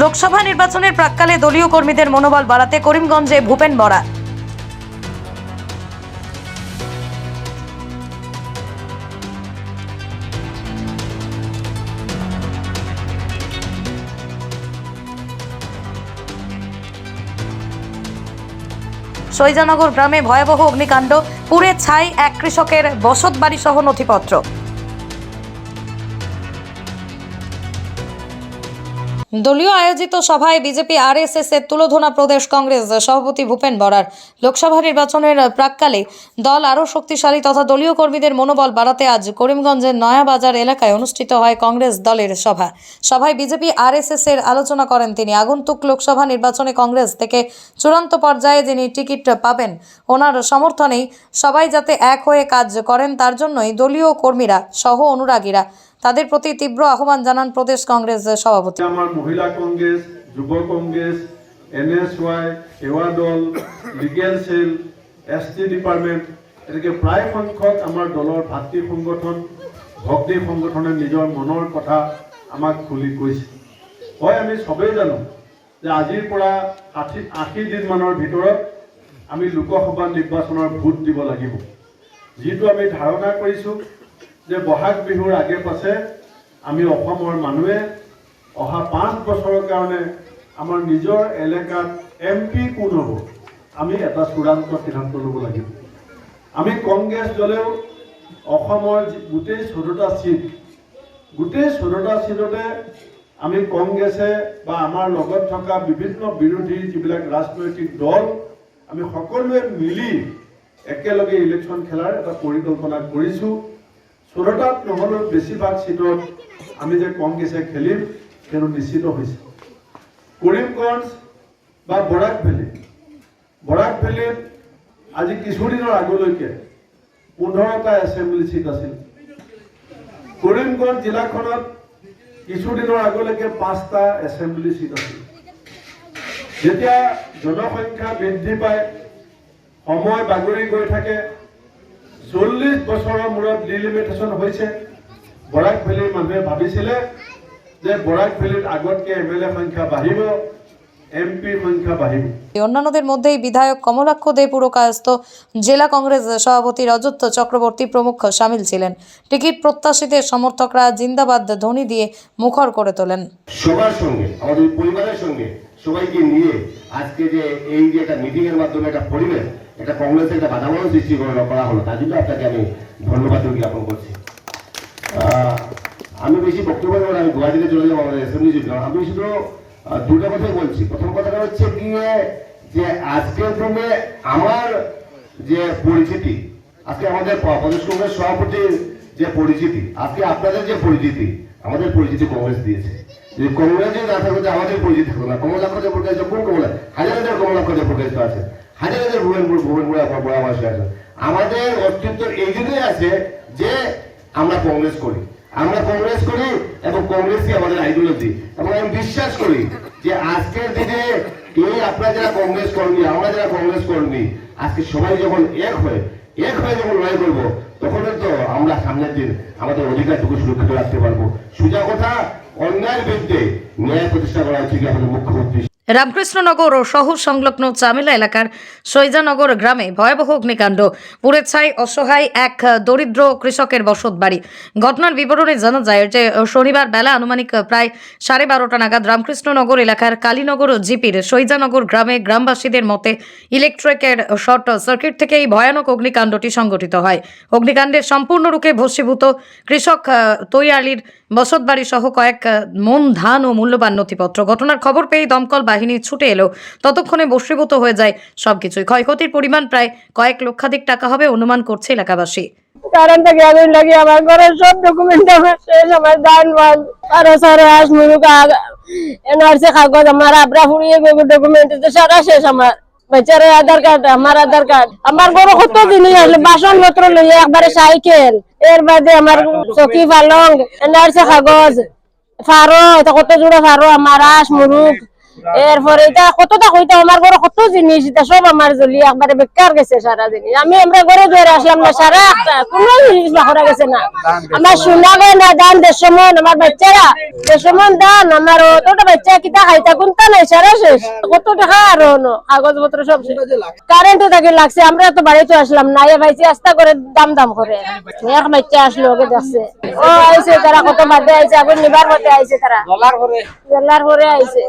লোকসভা নির্বাচনের প্রাককালে দলীয় কর্মীদের মনোবল বাড়াতে করিমগঞ্জে ভূপেন বরা। সৈজানগর গ্রামে ভয়াবহ অগ্নিকাণ্ড পুড়ে ছাই এক কৃষকের বসতবাড়ি সহ নথিপত্র। দলীয় আয়োজিত সভায় বিজেপি, আরএসএস এর তুলোধনা প্রদেশ কংগ্রেস সভাপতি ভূপেন বরার। লোকসভা নির্বাচনের প্রাককালে দল আরও শক্তিশালী তথা দলীয় কর্মীদের মনোবল বাড়াতে আজ করিমগঞ্জের নয়াবাজার এলাকায় অনুষ্ঠিত হয় কংগ্রেস দলের সভা। সভায় বিজেপি, আরএসএস এর আলোচনা করেন তিনি। আগন্তুক লোকসভা নির্বাচনে কংগ্রেস থেকে চূড়ান্ত পর্যায়ে যিনি টিকিট পাবেন, ওনার সমর্থনেই সবাই যাতে এক হয়ে কাজ করেন, তার জন্যই দলীয় কর্মীরা সহ অনুরাগীরা তাদের প্রতি তীব্র আহ্বান জানান প্রদেশ কংগ্রেস সভাপতি। আমাৰ মহিলা কংগ্ৰেছ যুৱ কংগ্ৰেছ এন এছ ৱাই সেৱা দল, লিগেল চেল এছ টি ডিপাৰ্টমেণ্ট এনেকৈ প্ৰায় সংখ্যক আমাৰ দলৰ ভাতৃ সংগঠন ভক্তি সংগঠনে নিজৰ মনৰ কথা আমাক খুলি কৈছে। হয়, আমি চবেই জানো যে আজিৰ পৰা ষাঠি, আশী দিনমানৰ ভিতৰত আমি লোকসভা নিৰ্বাচনৰ ভোট দিব লাগিব। যিটো আমি ধাৰণা কৰিছোঁ যে বহাগ বিহুৰ আগে পাছে আমি অসমৰ মানুহে অহা পাঁচ বছৰৰ কাৰণে আমাৰ নিজৰ এলেকাত এম পি কোন হ'ব, আমি এটা চূড়ান্ত সিদ্ধান্ত ল'ব লাগিব। আমি কংগ্ৰেছ দলেও অসমৰ গোটেই চৈধ্যটা চিট গোটেই চৈধ্যটা চিটতে আমি কংগ্ৰেছে বা আমাৰ লগত থকা বিভিন্ন বিৰোধী যিবিলাক ৰাজনৈতিক দল, আমি সকলোৱে মিলি একেলগে ইলেকশ্যন খেলাৰ এটা পৰিকল্পনা কৰিছোঁ। চৈধ্যটাত নহ'লেও বেছিভাগ চিটত আমি যে কংগ্ৰেছে খেলিম সেইটো নিশ্চিত হৈছে। কৰিমগঞ্জ বা বৰাক ভেলী। বৰাক ভেলীত আজি কিছুদিনৰ আগলৈকে পোন্ধৰটা এছেম্বলি চিট আছিল। কৰিমগঞ্জ জিলাখনত কিছুদিনৰ আগলৈকে পাঁচটা এছেম্বলি চিট আছিল। যেতিয়া জনসংখ্যা বৃদ্ধি পায়, সময় বাগৰি গৈ থাকে চল্লিছ বছৰৰ মূৰত ডিলিমিটেশ্যন হৈছে। বৰাক ভেলীৰ মানুহে ভাবিছিলে যে বৰাক ভেলীত আগতকৈ এম এল এ সংখ্যা বাঢ়িব বাঢ়িব। অন্যান্যদের মধ্যেই বিধায়ক কমলাক্ষ দে পুরকায়স্থ জেলা কংগ্রেস সভাপতি রজত চক্রবর্তী প্রমুখ সামিল ছিলেন। টিকিট প্রত্যাশীদের সমর্থকরা জিন্দাবাদ ধ্বনি দিয়ে মুখর করে তোলেন। সবার সঙ্গে আমাদের পরিবারের সঙ্গে সবাইকে নিয়ে আজকে যে এই যে একটা মিটিং এর মাধ্যমে একটা পরিবেশ একটা কংগ্রেসের একটা বাতাবরণ সৃষ্টি করা করা হলো তার জন্য আপনাকে আমি ধন্যবাদ জ্ঞাপন করছি। আমি বেশি বক্তব্য না, আমি গুয়াহাটিতে চলে যাব আমাদের অ্যাসেম্বলি জন্য। আমি শুধু দুটো কথাই বলছি। প্রথম কথাটা হচ্ছে গিয়ে যে আজকের দিনে আমার যে পরিচিতি আজকে আমাদের প্রদেশ কংগ্রেস সভাপতির যে পরিচিতি আজকে আপনাদের যে পরিচিতি আমাদের পরিচিতি কংগ্রেস দিয়েছে। না আমাদের পরিচিতি না প্রকাশিত কোন কমলা হাজার হাজার প্রকাশিত আছে হাজার হাজার ভুবনপুর ভুবনপুর আপনার আছে আমাদের অস্তিত্ব এই জন্যই আছে যে আমরা কংগ্রেস করি আমরা কংগ্রেস করি এবং কংগ্রেসই আমাদের আইডিওলজি এবং আমি বিশ্বাস করি যে আজকের দিনে এই আপনারা যারা কংগ্রেস কর্মী আমরা যারা কংগ্রেস কর্মী আজকে সবাই যখন এক হয়ে এক হয়ে যখন লড়াই করব তখন তো আমরা সামনের দিন আমাদের অধিকারটুকু সুরক্ষিত রাখতে পারব। সোজা কথা, অন্যায়ের বিরুদ্ধে ন্যায় প্রতিষ্ঠা করা হচ্ছে আমাদের মুখ্যমন্ত্রী রামকৃষ্ণনগর ও শহর সংলগ্ন চামিলা এলাকার সৈজানগর গ্রামে ভয়াবহ অগ্নিকাণ্ড। পুড়ে ছাই অসহায় এক দরিদ্র কৃষকের বসত বাড়ি ঘটনার বিবরণে জানা যায় যে, শনিবার বেলা আনুমানিক প্রায় সাড়ে বারোটা নাগাদ রামকৃষ্ণনগর এলাকার কালীনগর জিপির সৈজানগর গ্রামে গ্রামবাসীদের মতে ইলেকট্রিকের শর্ট সার্কিট থেকে এই ভয়ানক অগ্নিকাণ্ডটি সংঘটিত হয়। অগ্নিকাণ্ডে সম্পূর্ণরূপে ভস্মীভূত কৃষক তৈয়ালির বসতবাড়ি সহ কয়েক মন ধান ও মূল্যবান নথিপত্র। ঘটনার খবর পেয়ে দমকল বাহিনী ছুটে এলো। ততক্ষণে বস্মীভূত হয়ে যায় সবকিছুই। ক্ষয়ক্ষতির পরিমাণ প্রায় কয়েক লক্ষাধিক টাকা হবে অনুমান করছে এলাকাবাসী। কারণ থেকে আধার কার্ড, আমার আধার কার্ড। আমার কত জিনিস বাসন পত্র একবারে সাইকেল। এর বাদে আমার চকি পালং, এনআরসি কাগজ, ফারো কত জোড়া ফারো? আমার আস মুরুক এরপরে এটা কতটা কইতে আমার ঘরে কত জিনিস এটা সব আমার জ্বলি একবারে বেকার গেছে সারা জিনিস আমি আমরা ঘরে ধরে আসলাম না সারা কোনো জিনিস বাখরা গেছে না। আমার শোনা না দান দেশমন আমার বাচ্চারা দেশমন দান আমার অতটা বাচ্চা কিতা খাইতা কোনটা নাই সারা শেষ। কত টাকা আর হনো কাগজপত্র সব কারেন্ট তাকে লাগছে আমরা তো বাড়িতে আসলাম না। এ ভাইছি আস্তা করে দাম দাম করে। এক বাচ্চা আসলো ওকে দেখছে। ও আইছে তারা কত বাদে আইছে আগুন নিবার মতে আইছে তারা। জলার পরে জলার পরে আইছে।